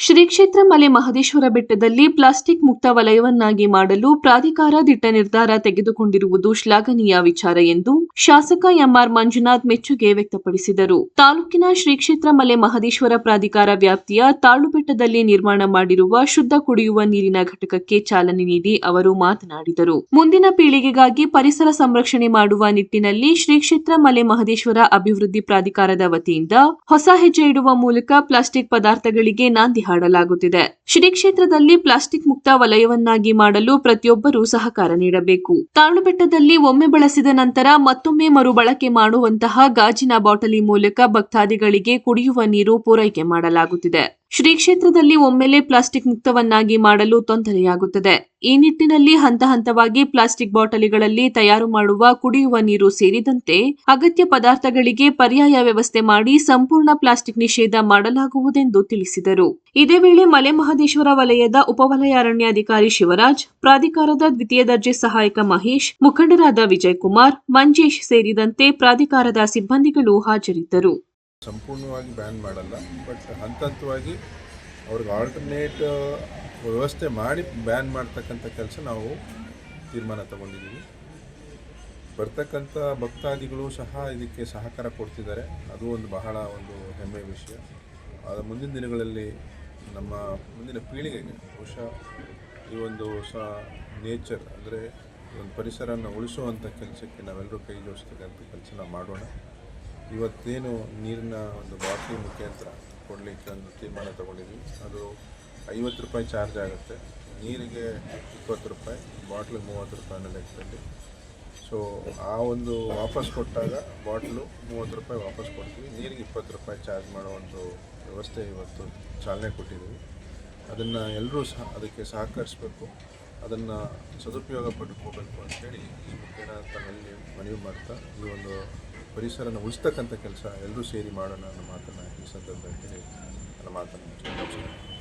ಶ್ರೀ ಕ್ಷೇತ್ರ ಮಲೆ ಮಹದೇಶ್ವರ ಬೆಟ್ಟದಲ್ಲಿ ಪ್ಲಾಸ್ಟಿಕ್ ಮುಕ್ತ ವಲಯವನ್ನಾಗಿ ಮಾಡಲು ಪ್ರಾಧಿಕಾರ ದಿಟ್ಟ ನಿರ್ಧಾರ ತೆಗೆದುಕೊಂಡಿರುವುದು ಶ್ಲಾಘನೀಯ ವಿಚಾರ ಎಂದು ಶಾಸಕ ಎಂಆರ್ ಮಂಜುನಾಥ್ ಮೆಚ್ಚುಗೆ ವ್ಯಕ್ತಪಡಿಸಿದರು. ತಾಲೂಕಿನ ಶ್ರೀ ಕ್ಷೇತ್ರ ಮಲೆ ಮಹದೇಶ್ವರ ಪ್ರಾಧಿಕಾರ ವ್ಯಾಪ್ತಿಯ ತಾಳುಬೆಟ್ಟದಲ್ಲಿ ನಿರ್ಮಾಣ ಮಾಡಿರುವ ಶುದ್ಧ ಕುಡಿಯುವ ನೀರಿನ ಘಟಕಕ್ಕೆ ಚಾಲನೆ ನೀಡಿ ಅವರು ಮಾತನಾಡಿದರು. ಮುಂದಿನ ಪೀಳಿಗೆಗಾಗಿ ಪರಿಸರ ಸಂರಕ್ಷಣೆ ಮಾಡುವ ನಿಟ್ಟಿನಲ್ಲಿ ಶ್ರೀ ಕ್ಷೇತ್ರ ಮಲೆ ಮಹದೇಶ್ವರ ಅಭಿವೃದ್ಧಿ ಪ್ರಾಧಿಕಾರದ ವತಿಯಿಂದ ಹೊಸ ಹೆಜ್ಜೆ ಇಡುವ ಮೂಲಕ ಪ್ಲಾಸ್ಟಿಕ್ ಪದಾರ್ಥಗಳಿಗೆ ನಾಂದಿ ಹಾಡಲಾಗುತ್ತಿದೆ. ಶ್ರೀ ಕ್ಷೇತ್ರದಲ್ಲಿ ಪ್ಲಾಸ್ಟಿಕ್ ಮುಕ್ತ ವಲಯವನ್ನಾಗಿ ಮಾಡಲು ಪ್ರತಿಯೊಬ್ಬರೂ ಸಹಕಾರ ನೀಡಬೇಕು. ತಾಳು ಬೆಟ್ಟದಲ್ಲಿ ಒಮ್ಮೆ ಬಳಸಿದ ನಂತರ ಮತ್ತೊಮ್ಮೆ ಮರುಬಳಕೆ ಮಾಡುವಂತಹ ಗಾಜಿನ ಬಾಟಲಿ ಮೂಲಕ ಭಕ್ತಾದಿಗಳಿಗೆ ಕುಡಿಯುವ ನೀರು ಪೂರೈಕೆ ಮಾಡಲಾಗುತ್ತಿದೆ. ಶ್ರೀ ಕ್ಷೇತ್ರದಲ್ಲಿ ಒಮ್ಮೆಲೆ ಪ್ಲಾಸ್ಟಿಕ್ ಮುಕ್ತವನ್ನಾಗಿ ಮಾಡಲು ತೊಂದರೆಯಾಗುತ್ತದೆ. ಈ ನಿಟ್ಟಿನಲ್ಲಿ ಹಂತ ಹಂತವಾಗಿ ಪ್ಲಾಸ್ಟಿಕ್ ಬಾಟಲಿಗಳಲ್ಲಿ ತಯಾರು ಮಾಡುವ, ಕುಡಿಯುವ ನೀರು ಸೇರಿದಂತೆ ಅಗತ್ಯ ಪದಾರ್ಥಗಳಿಗೆ ಪರ್ಯಾಯ ವ್ಯವಸ್ಥೆ ಮಾಡಿ ಸಂಪೂರ್ಣ ಪ್ಲಾಸ್ಟಿಕ್ ನಿಷೇಧ ಮಾಡಲಾಗುವುದೆಂದು ತಿಳಿಸಿದರು. ಇದೇ ವೇಳೆ ಮಲೆ ಮಹದೇಶ್ವರ ವಲಯದ ಉಪವಲಯ ಅರಣ್ಯಾಧಿಕಾರಿ ಶಿವರಾಜ್, ಪ್ರಾಧಿಕಾರದ ದ್ವಿತೀಯ ದರ್ಜೆ ಸಹಾಯಕ ಮಹೇಶ್, ಮುಖಂಡರಾದ ವಿಜಯ್ ಕುಮಾರ್ ಮಂಜೇಶ್ ಸೇರಿದಂತೆ ಪ್ರಾಧಿಕಾರದ ಸಿಬ್ಬಂದಿಗಳು ಹಾಜರಿದ್ದರು. ಸಂಪೂರ್ಣವಾಗಿ ಬ್ಯಾನ್ ಮಾಡಲ್ಲ ಬಟ್ ಹಂತ ಹಂತವಾಗಿ ಅವ್ರಿಗೆ ಆಲ್ಟರ್ನೇಟ್ ವ್ಯವಸ್ಥೆ ಮಾಡಿ ಬ್ಯಾನ್ ಮಾಡ್ತಕ್ಕಂಥ ಕೆಲಸ ನಾವು ತೀರ್ಮಾನ ತಗೊಂಡಿದ್ದೀವಿ. ಬರ್ತಕ್ಕಂಥ ಭಕ್ತಾದಿಗಳು ಸಹ ಇದಕ್ಕೆ ಸಹಕಾರ ಕೊಡ್ತಿದ್ದಾರೆ. ಅದು ಒಂದು ಬಹಳ ಒಂದು ಹೆಮ್ಮೆಯ ವಿಷಯ. ಅದು ಮುಂದಿನ ದಿನಗಳಲ್ಲಿ ನಮ್ಮ ಮುಂದಿನ ಪೀಳಿಗೆಗೆ ಬಹುಶಃ ಈ ಒಂದು ಹೊಸ ನೇಚರ್ ಅಂದರೆ ಒಂದು ಪರಿಸರನ ಉಳಿಸುವಂಥ ಕೆಲಸಕ್ಕೆ ನಾವೆಲ್ಲರೂ ಕೈ ಜೋಡಿಸ್ತಕ್ಕಂಥ ಕೆಲಸ ನಾವು ಮಾಡೋಣ. ಇವತ್ತೇನು ನೀರಿನ ಒಂದು ಬಾಟ್ಲಿ ಮುಖಾಂತರ ಕೊಡಲಿಕ್ಕೆ ಒಂದು ತೀರ್ಮಾನ ತಗೊಂಡಿದ್ವಿ. ಅದು ಐವತ್ತು ರೂಪಾಯಿ ಚಾರ್ಜ್ ಆಗುತ್ತೆ. ನೀರಿಗೆ ಇಪ್ಪತ್ತು ರೂಪಾಯಿ, ಬಾಟ್ಲಿಗೆ ಮೂವತ್ತು ರೂಪಾಯಿ ಅನ್ನೋ ಲೆಕ್ಕದಲ್ಲಿ. ಸೊ ಆ ಒಂದು ವಾಪಸ್ ಕೊಟ್ಟಾಗ ಬಾಟ್ಲು ಮೂವತ್ತು ರೂಪಾಯಿ ವಾಪಸ್ ಕೊಡ್ತೀವಿ. ನೀರಿಗೆ ಇಪ್ಪತ್ತು ರೂಪಾಯಿ ಚಾರ್ಜ್ ಮಾಡೋ ಒಂದು ವ್ಯವಸ್ಥೆ ಇವತ್ತು ಚಾಲನೆ ಕೊಟ್ಟಿದ್ದೀವಿ. ಅದನ್ನು ಎಲ್ಲರೂ ಸಹ ಅದಕ್ಕೆ ಸಹಕರಿಸಬೇಕು. ಅದನ್ನು ಸದುಪಯೋಗ ಪಡ್ಕೋಬೇಕು ಅಂತೇಳಿ ಈ ಮುಖೇನ ತನ್ನಲ್ಲಿ ಮನವಿ ಮಾಡ್ತಾ ಈ ಒಂದು ಪರಿಸರನ ಉಳಿಸ್ತಕ್ಕಂಥ ಕೆಲಸ ಎಲ್ಲರೂ ಸೇರಿ ಮಾಡೋಣ ಅನ್ನೋ ಮಾತನ್ನು ಈ ಸಂದರ್ಭದಲ್ಲಿ ನನ್ನ ಮಾತನ್ನು.